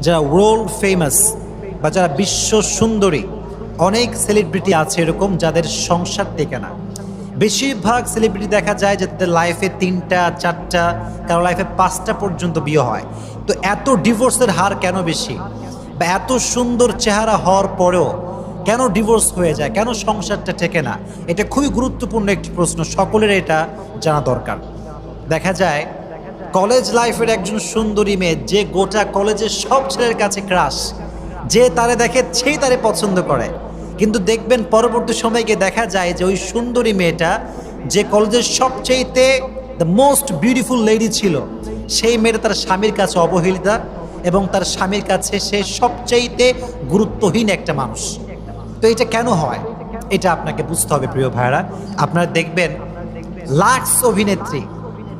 যারা world famous বা যারা বিশ্ব সুন্দরী, অনেক সেলিব্রিটি আছে এরকম যাদের সংসার টেকে না। বেশিরভাগ সেলিব্রিটি দেখা যায় যে তাদের লাইফে তিনটা, চারটা, কারও লাইফে পাঁচটা পর্যন্ত বিয়ে হয়। তো এত ডিভোর্সের হার কেন বেশি? বা এত সুন্দর চেহারা হওয়ার পরেও কেন ডিভোর্স হয়ে যায়? কেন সংসারটা টেকে না? এটা খুবই গুরুত্বপূর্ণ একটি প্রশ্ন। সকলের এটা জানা দরকার। দেখা যায় কলেজ লাইফের একজন সুন্দরী মেয়ে, যে গোটা কলেজের সব ছেলের কাছে ক্রাশ যে তারে দেখে সেই তারে পছন্দ করে। কিন্তু দেখবেন পরবর্তী সময়কে দেখা যায় যে ওই সুন্দরী মেয়েটা যে কলেজের সবচেয়েতে দ্য মোস্ট বিউটিফুল লেডি ছিল, সেই মেয়েটা তার স্বামীর কাছে অবহেলিতা এবং তার স্বামীর কাছে সে সবচাইতে গুরুত্বহীন একটা মানুষ। তো এটা কেন হয়? এটা আপনাকে বুঝতে হবে প্রিয় ভাইরা আপনারা দেখবেন লাক্স অভিনেত্রী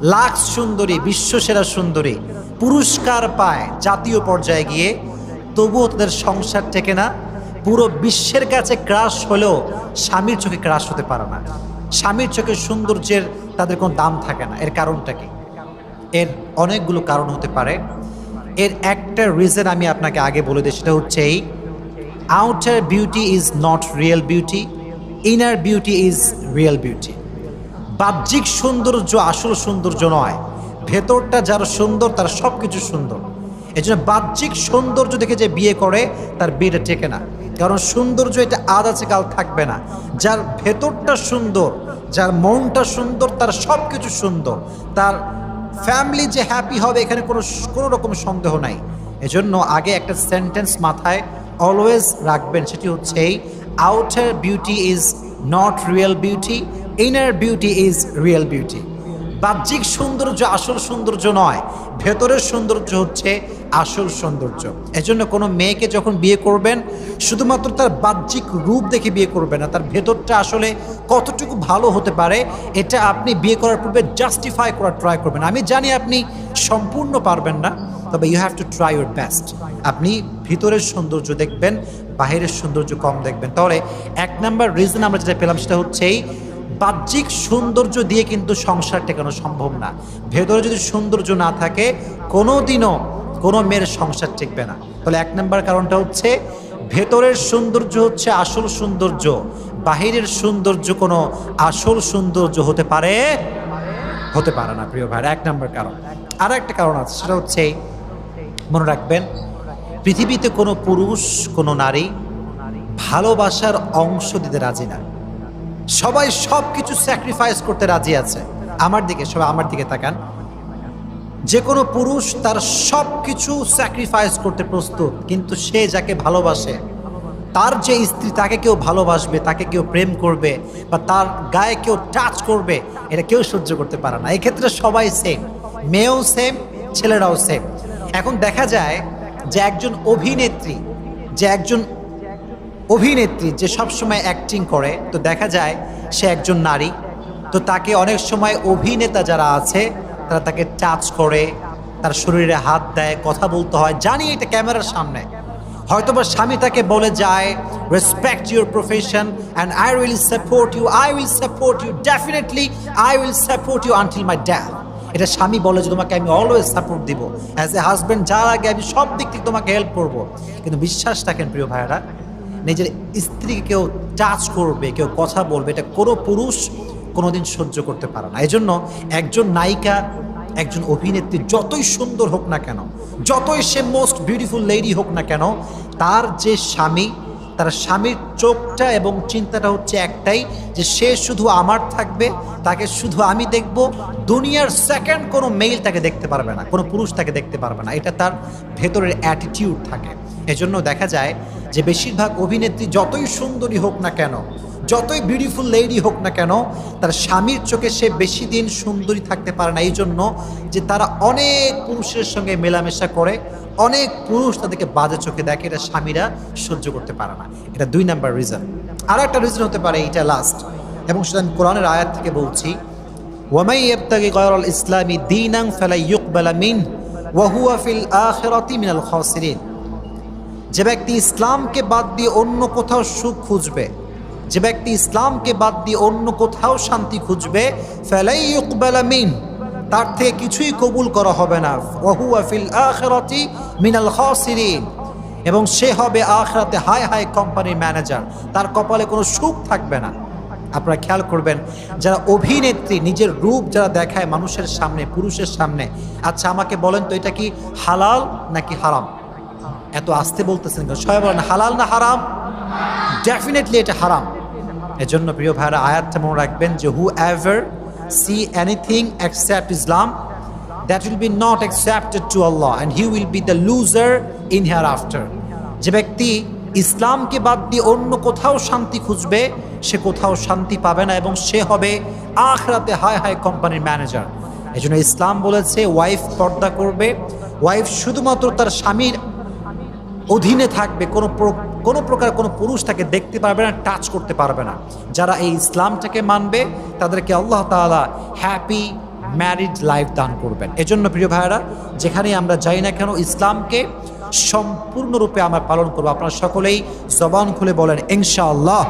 লাক্স সুন্দরী, বিশ্বসেরা সুন্দরী পুরস্কার পায় জাতীয় পর্যায়ে গিয়ে। তবুও তাদের সংসার টেকে না। পুরো বিশ্বের কাছে ক্রাশ হলেও স্বামীর চোখে ক্রাশ হতে পারে না। স্বামীর চোখে সৌন্দর্যের তাদের কোনো দাম থাকে না। এর কারণটা কি? এর অনেকগুলো কারণ হতে পারে। এর একটা রিজন আমি আপনাকে আগে বলে দিই, সেটা হচ্ছে এই। Outer beauty is not real beauty inner beauty is real beauty বাহ্যিক সৌন্দর্য আসল সৌন্দর্য নয়। ভেতরটা যার সুন্দর, তার সব কিছু সুন্দর। এই জন্য বাহ্যিক সৌন্দর্য দেখে যে বিয়ে করে, তার বিয়েটা টেকে না। কারণ সৌন্দর্য এটা আজ আছে, কাল থাকবে না। যার ভেতরটা সুন্দর, যার মনটা সুন্দর, তার সব কিছু সুন্দর। তার ফ্যামিলি যে হ্যাপি হবে, এখানে কোনো কোনো রকম সন্দেহ নাই। এজন্য আগে একটা সেন্টেন্স মাথায় অলওয়েজ রাখবেন, সেটি হচ্ছে এই outer beauty is not real beauty inner beauty is real beauty বাহ্যিক সৌন্দর্য আসল সৌন্দর্য নয়, ভেতরের সৌন্দর্য হচ্ছে আসল সৌন্দর্য। এজন্য কোনো মেয়েকে যখন বিয়ে করবেন, শুধুমাত্র তার বাহ্যিক রূপ দেখে বিয়ে করবেন না, তার ভেতরটা আসলে কতটুকু ভালো হতে পারে, এটা আপনি বিয়ে করার পূর্বে জাস্টিফাই করার ট্রাই করবেন। আমি জানি আপনি সম্পূর্ণ পারবেন না, তবে you have to try your best আপনি ভিতরের সৌন্দর্য দেখবেন, বাহিরের সৌন্দর্য কম দেখবেন। তাহলে এক নাম্বার রিজন আমরা যেটা পেলাম সেটা হচ্ছে এই বাহ্যিক সৌন্দর্য দিয়ে কিন্তু সংসার টেকানো সম্ভব না। ভেতরে যদি সৌন্দর্য না থাকে কোনো দিনও কোনো মেয়ের সংসার টিকবে না। তাহলে এক নম্বর কারণটা হচ্ছে, ভেতরের সৌন্দর্য হচ্ছে আসল সৌন্দর্য। বাহিরের সৌন্দর্য কোনো আসল সৌন্দর্য হতে পারে? হতে পারে না, প্রিয় ভাই এক নম্বর কারণ। আর একটা কারণ আছে, সেটা হচ্ছে, মনে রাখবেন, পৃথিবীতে কোনো পুরুষ, কোনো নারী ভালোবাসার অংশ দিতে রাজি না। সবাই সব কিছু স্যাক্রিফাইস করতে রাজি আছে। আমার দিকে, সবাই আমার দিকে তাকান। যে কোনো পুরুষ তার সব কিছু স্যাক্রিফাইস করতে প্রস্তুত, কিন্তু সে যাকে ভালোবাসে, তার যে স্ত্রী তাকে কেউ ভালোবাসবে, তাকে কেউ প্রেম করবে, বা তার গায়ে কেউ টাচ করবে, এটা কেউ সহ্য করতে পারে না। এক্ষেত্রে সবাই সেম মেয়েও সেম ছেলেরাও সেম এখন দেখা যায় যে একজন অভিনেত্রী, যে একজন অভিনেত্রী যে সবসময় অ্যাক্টিং করে, তো দেখা যায় সে একজন নারী। তো তাকে অনেক সময় অভিনেতা যারা আছে, তারা তাকে টাচ করে, তার শরীরে হাত দেয়, কথা বলতে হয় জানি এটা ক্যামেরার সামনে। হয়তোবা স্বামী তাকে বলে যায় respect your profession and I will support you I will support you definitely I will support you until my death এটা স্বামী বলে যে, তোমাকে আমি অলওয়েজ সাপোর্ট দিব। অ্যাজ এ হাজব্যান্ড যার আগে আমি সব দিক থেকে তোমাকে হেল্প করব। কিন্তু বিশ্বাস রাখেন প্রিয় ভাইয়েরা নিজের স্ত্রীকে কেউ টাচ করবে, কেউ কথা বলবে, এটা কোনো পুরুষ কোনোদিন সহ্য করতে পারে না। এই জন্য একজন নায়িকা, একজন অভিনেত্রী যতই সুন্দর হোক না কেন, যতই সে মোস্ট বিউটিফুল লেডি হোক না কেন, তার যে স্বামী তার স্বামীর চোখটা এবং চিন্তাটা হচ্ছে একটাই, যে সে শুধু আমার থাকবে, তাকে শুধু আমি দেখব, দুনিয়ার সেকেন্ড কোনো মেইল তাকে দেখতে পারবে না, কোনো পুরুষ তাকে দেখতে পারবে না। এটা তার ভেতরের অ্যাটিটিউড থাকে। এজন্য দেখা যায় যে বেশিরভাগ অভিনেত্রী যতই সুন্দরী হোক না কেন যতই বিউটিফুল লেডি হোক না কেন, তার স্বামীর চোখে সে বেশি দিন সুন্দরী থাকতে পারে না। এই জন্য যে তারা অনেক পুরুষের সঙ্গে মেলামেশা করে, অনেক পুরুষ তাদেরকে বাজে চোখে দেখে, এটা স্বামীরা সহ্য করতে পারে না। এটা দুই নাম্বার রিজন আর একটা রিজন হতে পারে, এটা লাস্ট এবং সেটা আমি কোরআনের আয়াত থেকে বলছি, ওয়ামাই ইয়াবতাগি গায়রাল ইসলামি দীনান ফালা ইউকবালা মিন, ওয়া হুয়া ফিল আখিরাতি মিনাল খাসিরিন। যে ব্যক্তি ইসলামকে বাদ দিয়ে অন্য কোথাও সুখ খুঁজবে যে ব্যক্তি ইসলামকে বাদ দিয়ে অন্য কোথাও শান্তি খুঁজবে, ফেলাই ইকবালা মিন, তার থেকে কিছুই কবুল করা হবে না। ওহুয়া ফিল আখিরাতি মিনাল খাসিরিন। এবং সে হবে আখরাতে হাই হাই কোম্পানির ম্যানেজার, তার কপালে কোনো সুখ থাকবে না। আপনারা খেয়াল করবেন, যারা অভিনেত্রী, নিজের রূপ যারা দেখায় মানুষের সামনে, পুরুষের সামনে আচ্ছা আমাকে বলেন তো, এটা কি হালাল নাকি হারাম? এত আসতে বলতেছেন? সবাই বলেন, হালাল না হারাম? ডেফিনেটলি এটা হারাম। এজন্য প্রিয় ভাইরা, আয়াতটা মনে রাখবেন যে whoever see anything accept Islam that will be not accepted to Allah and he will be the loser in hereafter যে ব্যক্তি ইসলামকে বাদ দিয়ে অন্য কোথাও শান্তি খুঁজবে, সে কোথাও শান্তি পাবে না, এবং সে হবে আখরাতে হায় হায় কোম্পানির ম্যানেজার এই জন্য ইসলাম বলেছে ওয়াইফ পর্দা করবে। ওয়াইফ শুধুমাত্র তার স্বামীর অধীনে থাকবে, কোনো কোনো প্রকার কোনো পুরুষ তাকে দেখতে পারবে না টাচ করতে পারবে না। যারা এই ইসলামটাকে মানবে, তাদেরকে আল্লাহ তালা হ্যাপি ম্যারিড লাইফ দান করবেন। এজন্য প্রিয় ভাইয়েরা যেখানে আমরা যাই না কেন, ইসলামকে সম্পূর্ণরূপে আমরা পালন করব। আপনারা সকলেই জবান খুলে বলেন, ইনশাআল্লাহ।